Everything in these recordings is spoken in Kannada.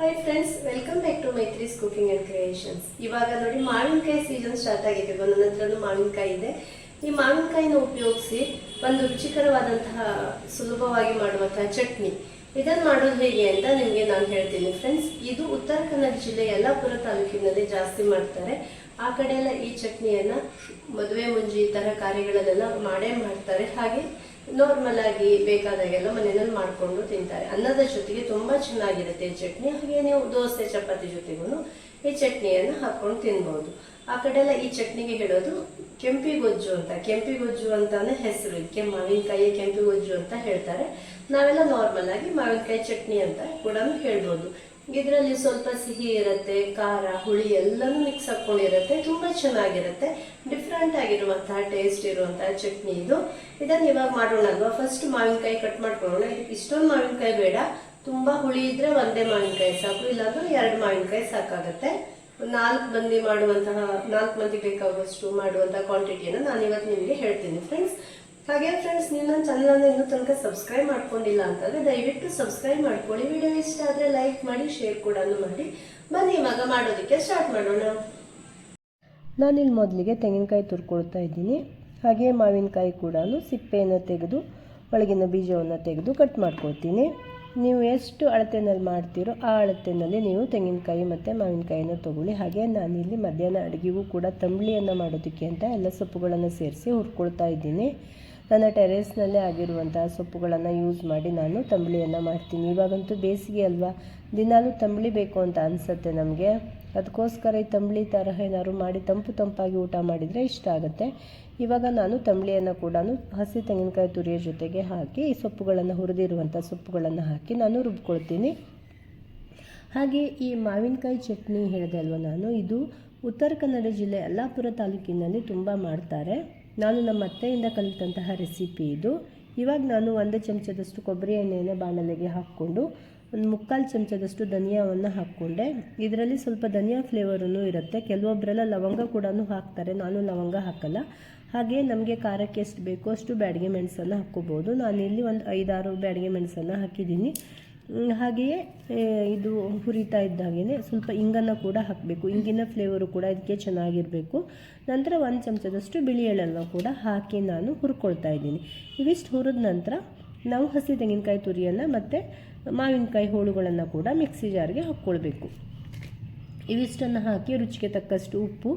Hi friends welcome back to Maitri's cooking and creations ಇವಾಗ ನೋಡಿ ಮಾವಿನಕಾಯಿ ಸೀಸನ್ ಸ್ಟಾರ್ಟ್ ಆಗಿದೆ ನನ್ನ ಹತ್ರನೂ ಮಾವಿನಕಾಯಿ ಇದೆ. ಈ ಮಾವಿನಕಾಯಿನ ಉಪಯೋಗಿಸಿ ಒಂದು ರುಚಿಕರವಾದಂತಹ ಸುಲಭವಾಗಿ ಮಾಡುವಂತಹ ಚಟ್ನಿ. ಇದನ್ನು ಮಾಡೋದು ಹೇಗೆ ಅಂತ ನಿಮಗೆ ನಾನು ಹೇಳ್ತೀನಿ. ಫ್ರೆಂಡ್ಸ್ ಇದು ಉತ್ತರ ಕನ್ನಡ ಜಿಲ್ಲೆ ಯಲ್ಲಾಪುರ ತಾಲೂಕಿನಲ್ಲಿ ಜಾಸ್ತಿ ಮಾಡ್ತಾರೆ. ಆ ಕಡೆ ಎಲ್ಲ ಈ ಚಟ್ನಿಯನ್ನ ಮದುವೆ ಮುಂಜಿ ಈ ಥರ ಕಾರ್ಯಗಳಲ್ಲೆಲ್ಲ ಮಾಡೇ ಮಾಡ್ತಾರೆ. ಹಾಗೆ ನಾರ್ಮಲ್ ಆಗಿ ಬೇಕಾದಾಗೆಲ್ಲ ಮನೆಯಲ್ಲಿ ಮಾಡಿಕೊಂಡು ತಿಂತಾರೆ. ಅನ್ನದ ಜೊತೆಗೆ ತುಂಬಾ ಚೆನ್ನಾಗಿರುತ್ತೆ ಈ ಚಟ್ನಿ. ಹಾಗೆ ನೀವು ದೋಸೆ, ಚಪಾತಿ ಜೊತೆಗೂ ಈ ಚಟ್ನಿಯನ್ನು ಹಾಕೊಂಡು ತಿನ್ಬಹುದು ಆ ಕಡೆ ಎಲ್ಲ ಈ ಚಟ್ನಿಗೆ ಹೇಳೋದು ಕೆಂಪಿಗೊಜ್ಜು ಅಂತ. ಕೆಂಪಿಗೊಜ್ಜು ಅಂತಾನೆ ಹೆಸರು. ಇದಕ್ಕೆ ಮಾವಿನಕಾಯಿ ಕೆಂಪಿಗೊಜ್ಜು ಅಂತ ಹೇಳ್ತಾರೆ. ನಾವೆಲ್ಲ ನಾರ್ಮಲ್ ಆಗಿ ಮಾವಿನಕಾಯಿ ಚಟ್ನಿ ಅಂತ ಕೂಡ ಹೇಳ್ಬೋದು. ಇದರಲ್ಲಿ ಸ್ವಲ್ಪ ಸಿಹಿ ಇರುತ್ತೆ, ಖಾರ, ಹುಳಿ ಎಲ್ಲನೂ ಮಿಕ್ಸ್ ಹಾಕೊಂಡಿರುತ್ತೆ, ತುಂಬಾ ಚೆನ್ನಾಗಿರುತ್ತೆ. ಡಿಫ್ರೆಂಟ್ ಆಗಿರುವಂತಹ ಟೇಸ್ಟ್ ಇರುವಂತಹ ಚಟ್ನಿ ಇದು. ಇದನ್ನ ಇವಾಗ ಮಾಡೋಣ ಅಲ್ವಾ? ಫಸ್ಟ್ ಮಾವಿನಕಾಯಿ ಕಟ್ ಮಾಡ್ಕೊಳ್ಳೋಣ. ಇದಕ್ಕೆ ಇಷ್ಟೊಂದು ಮಾವಿನಕಾಯಿ ಬೇಡ. ತುಂಬಾ ಹುಳಿ ಇದ್ರೆ ಒಂದೇ ಮಾವಿನಕಾಯಿ ಸಾಕು. ಇಲ್ಲಾಂದ್ರೆ ಎರಡು ಮಾವಿನಕಾಯಿ ಸಾಕಾಗುತ್ತೆ. ನಾಲ್ಕು ಮಂದಿ ಮಾಡುವಂತಹ, ನಾಲ್ಕು ಮಂದಿ ಬೇಕಾಗುವಷ್ಟು ಮಾಡುವಂತಹ ಕ್ವಾಂಟಿಟಿಯನ್ನು ನಾನು ಇವತ್ತು ನಿಮಗೆ ಹೇಳ್ತೀನಿ. ಫ್ರೆಂಡ್ಸ್ ಹಾಗೆ ಫ್ರೆಂಡ್ಸ್ ನೀವು ನನ್ನ ಚಾನಲನ್ನು ಇನ್ನೂ ತನಕ ಸಬ್ಸ್ಕ್ರೈಬ್ ಮಾಡ್ಕೊಂಡಿಲ್ಲ ಅಂತಂದ್ರೆ ದಯವಿಟ್ಟು ಸಬ್ಸ್ಕ್ರೈಬ್ ಮಾಡ್ಕೊಳ್ಳಿ. ವಿಡಿಯೋ ಇಷ್ಟ ಆದರೆ ಲೈಕ್ ಮಾಡಿ ಶೇರ್ ಕೂಡ ಮಾಡಿ. ಬನ್ನಿ, ಇವಾಗ ಮಾಡೋದಕ್ಕೆ ಸ್ಟಾರ್ಟ್ ಮಾಡೋಣ. ನಾನಿಲ್ಲಿ ಮೊದಲಿಗೆ ತೆಂಗಿನಕಾಯಿ ತುರ್ಕೊಳ್ತಾ ಇದ್ದೀನಿ. ಹಾಗೆ ಮಾವಿನಕಾಯಿ ಕೂಡ ಸಿಪ್ಪೆಯನ್ನು ತೆಗೆದು, ಒಳಗಿನ ಬೀಜವನ್ನು ತೆಗೆದು ಕಟ್ ಮಾಡ್ಕೊಳ್ತೀನಿ. ನೀವು ಎಷ್ಟು ಅಳತೆನಲ್ಲಿ ಮಾಡ್ತೀರೋ ಆ ಅಳತೆನಲ್ಲಿ ನೀವು ತೆಂಗಿನಕಾಯಿ ಮತ್ತು ಮಾವಿನಕಾಯಿನ ತೊಗೊಳ್ಳಿ. ಹಾಗೆ ನಾನಿಲ್ಲಿ ಮಧ್ಯಾಹ್ನ ಅಡುಗೆಗೂ ಕೂಡ ತಂಬ್ಳಿಯನ್ನು ಮಾಡೋದಕ್ಕೆ ಅಂತ ಎಲ್ಲ ಸೊಪ್ಪುಗಳನ್ನು ಸೇರಿಸಿ ಹುರ್ಕೊಳ್ತಾ ಇದ್ದೀನಿ. ನನ್ನ ಟೆರೇಸ್ನಲ್ಲೇ ಆಗಿರುವಂತಹ ಸೊಪ್ಪುಗಳನ್ನು ಯೂಸ್ ಮಾಡಿ ನಾನು ತಂಬುಳಿಯನ್ನು ಮಾಡ್ತೀನಿ. ಇವಾಗಂತೂ ಬೇಸಿಗೆ ಅಲ್ವಾ? ದಿನಾಲೂ ತಂಬಳಿ ಬೇಕು ಅಂತ ಅನಿಸುತ್ತೆ ನಮಗೆ. ಅದಕ್ಕೋಸ್ಕರ ಈ ತಂಬಳಿ ತರಹ ಏನಾದ್ರು ಮಾಡಿ ತಂಪು ತಂಪಾಗಿ ಊಟ ಮಾಡಿದರೆ ಇಷ್ಟ ಆಗುತ್ತೆ. ಇವಾಗ ನಾನು ತಂಬಳಿಯನ್ನು ಕೂಡ ಹಸಿ ತೆಂಗಿನಕಾಯಿ ತುರಿಯ ಜೊತೆಗೆ ಹಾಕಿ ಈ ಸೊಪ್ಪುಗಳನ್ನು ಹುರಿದಿರುವಂಥ ಸೊಪ್ಪುಗಳನ್ನು ಹಾಕಿ ನಾನು ರುಬ್ಕೊಳ್ತೀನಿ. ಹಾಗೆ ಈ ಮಾವಿನಕಾಯಿ ಚಟ್ನಿ ಹೇಳಿದೆ ಅಲ್ವ ನಾನು? ಇದು ಉತ್ತರ ಕನ್ನಡ ಜಿಲ್ಲೆ ಯಲ್ಲಾಪುರ ತಾಲೂಕಿನಲ್ಲಿ ತುಂಬ ಮಾಡ್ತಾರೆ. ನಾನು ನಮ್ಮ ಅತ್ತೆಯಿಂದ ಕಲಿತಂತಹ ರೆಸಿಪಿ ಇದು. ಇವಾಗ ನಾನು ಒಂದು ಚಮಚದಷ್ಟು ಕೊಬ್ಬರಿ ಎಣ್ಣೆಯನ್ನು ಬಾಣಲೆಗೆ ಹಾಕ್ಕೊಂಡು, ಒಂದು ಮುಕ್ಕಾಲು ಚಮಚದಷ್ಟು ಧನಿಯಾವನ್ನು ಹಾಕ್ಕೊಂಡೆ. ಇದರಲ್ಲಿ ಸ್ವಲ್ಪ ಧನಿಯಾ ಫ್ಲೇವರೂ ಇರುತ್ತೆ. ಕೆಲವೊಬ್ಬರೆಲ್ಲ ಲವಂಗ ಕೂಡ ಹಾಕ್ತಾರೆ. ನಾನು ಲವಂಗ ಹಾಕಲ್ಲ. ಹಾಗೆ ನಮಗೆ ಖಾರಕ್ಕೆ ಎಷ್ಟು ಬೇಕೋ ಅಷ್ಟು ಬ್ಯಾಡಿಗೆ ಮೆಣಸನ್ನು ಹಾಕ್ಕೋಬೋದು. ಇಲ್ಲಿ ಒಂದು ಐದಾರು ಬ್ಯಾಡಿಗೆ ಮೆಣಸನ್ನು ಹಾಕಿದ್ದೀನಿ. ಹಾಗೆಯೇ ಇದು ಹುರಿತಾ ಇದ್ದಾಗೇ ಸ್ವಲ್ಪ ಇಂಗನ್ನು ಕೂಡ ಹಾಕಬೇಕು. ಇಂಗಿನ ಫ್ಲೇವರು ಕೂಡ ಇದಕ್ಕೆ ಚೆನ್ನಾಗಿರಬೇಕು. ನಂತರ ಒಂದು ಚಮಚದಷ್ಟು ಬಿಳಿ ಎಳ್ಳನ್ನು ಕೂಡ ಹಾಕಿ ನಾನು ಹುರ್ಕೊಳ್ತಾ ಇದ್ದೀನಿ. ಇವಿಷ್ಟು ಹುರಿದ ನಂತರ ನಾವು ಹಸಿ ತೆಂಗಿನಕಾಯಿ ತುರಿಯನ್ನು ಮತ್ತು ಮಾವಿನಕಾಯಿ ಹೋಳುಗಳನ್ನು ಕೂಡ ಮಿಕ್ಸಿ ಜಾರ್ಗೆ ಹಾಕ್ಕೊಳ್ಬೇಕು. ಇವಿಷ್ಟನ್ನು ಹಾಕಿ ರುಚಿಗೆ ತಕ್ಕಷ್ಟು ಉಪ್ಪು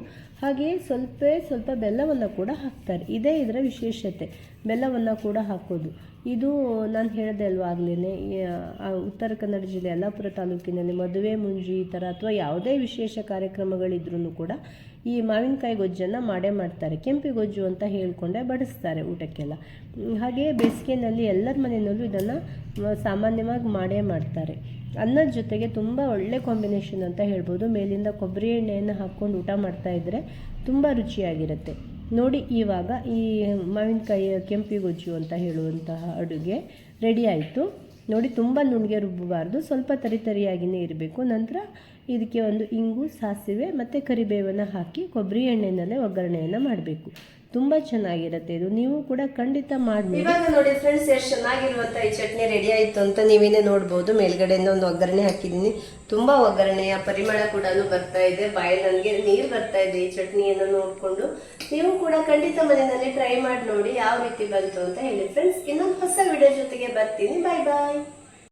ಹಾಗೆಯೇ ಸ್ವಲ್ಪ ಸ್ವಲ್ಪ ಬೆಲ್ಲವನ್ನು ಕೂಡ ಹಾಕ್ತಾರೆ. ಇದೇ ಇದರ ವಿಶೇಷತೆ. ಬೆಲ್ಲವನ್ನು ಕೂಡ ಹಾಕೋದು. ಇದು ನಾನು ಹೇಳಿದೆ ಅಲ್ವಾ ಆಗಲೇ ಉತ್ತರ ಕನ್ನಡ ಜಿಲ್ಲೆ ಯಲ್ಲಾಪುರ ತಾಲೂಕಿನಲ್ಲಿ ಮದುವೆ, ಮುಂಜಿ ಈ ಥರ ಅಥವಾ ಯಾವುದೇ ವಿಶೇಷ ಕಾರ್ಯಕ್ರಮಗಳಿದ್ರೂ ಕೂಡ ಈ ಮಾವಿನಕಾಯಿ ಗೊಜ್ಜನ್ನು ಮಾಡೇ ಮಾಡ್ತಾರೆ. ಕೆಂಪಿ ಗೊಜ್ಜು ಅಂತ ಹೇಳಿಕೊಂಡೆ ಬಡಿಸ್ತಾರೆ ಊಟಕ್ಕೆಲ್ಲ. ಹಾಗೆಯೇ ಬೇಸಿಗೆಯಲ್ಲಿ ಎಲ್ಲರ ಮನೆಯಲ್ಲೂ ಇದನ್ನು ಸಾಮಾನ್ಯವಾಗಿ ಮಾಡೇ ಮಾಡ್ತಾರೆ. ಅನ್ನದ ಜೊತೆಗೆ ತುಂಬ ಒಳ್ಳೆ ಕಾಂಬಿನೇಷನ್ ಅಂತ ಹೇಳ್ಬೋದು. ಮೇಲಿಂದ ಕೊಬ್ಬರಿ ಎಣ್ಣೆಯನ್ನು ಹಾಕ್ಕೊಂಡು ಊಟ ಮಾಡ್ತಾ ಇದ್ದರೆ ತುಂಬ ರುಚಿಯಾಗಿರುತ್ತೆ. ನೋಡಿ, ಇವಾಗ ಈ ಮಾವಿನಕಾಯಿಯ ಕೆಂಪಿ ಗೊಜ್ಜು ಅಂತ ಹೇಳುವಂತಹ ಅಡುಗೆ ರೆಡಿ ಆಯಿತು. ನೋಡಿ, ತುಂಬ ನುಣ್ಣಗೆ ರುಬ್ಬಬಾರ್ದು. ಸ್ವಲ್ಪ ತರಿತರಿಯಾಗಿಯೇ ಇರಬೇಕು. ನಂತರ ಇದಕ್ಕೆ ಒಂದು ಇಂಗು, ಸಾಸಿವೆ ಮತ್ತು ಕರಿಬೇವನ್ನು ಹಾಕಿ ಕೊಬ್ಬರಿ ಎಣ್ಣೆನಲ್ಲೇ ಒಗ್ಗರಣೆಯನ್ನು ಮಾಡಬೇಕು. ತುಂಬ ಚೆನ್ನಾಗಿರುತ್ತೆ ಇದು. ನೀವು ಕೂಡ ಖಂಡಿತ ಮಾಡಿ. ಇವಾಗ ನೋಡಿ ಫ್ರೆಂಡ್ಸ್ ಎಷ್ಟು ಚೆನ್ನಾಗಿರುವಂಥ ಈ ಚಟ್ನಿ ರೆಡಿ ಆಯಿತು ಅಂತ ನೀವೇನೇ ನೋಡ್ಬೋದು. ಮೇಲ್ಗಡೆಯಿಂದ ಒಂದು ಒಗ್ಗರಣೆ ಹಾಕಿದ್ದೀನಿ. ತುಂಬ ಒಗ್ಗರಣೆಯ ಪರಿಮಳ ಕೂಡ ಬರ್ತಾ ಇದೆ. ಬಾಯಿ ನನಗೆ ನೀರು ಬರ್ತಾ ಇದೆ ಈ ಚಟ್ನಿಯನ್ನು ನೋಡಿಕೊಂಡು. ನೀವು ಕೂಡ ಖಂಡಿತ ಮನೆಯಲ್ಲಿ ಟ್ರೈ ಮಾಡಿ ನೋಡಿ ಯಾವ ರೀತಿ ಬಂತು ಅಂತ ಹೇಳಿ. ಫ್ರೆಂಡ್ಸ್ ಇನ್ನೊಂದು ಹೊಸ ವಿಡಿಯೋ ಜೊತೆಗೆ ಬರ್ತೀನಿ. ಬಾಯ್ ಬಾಯ್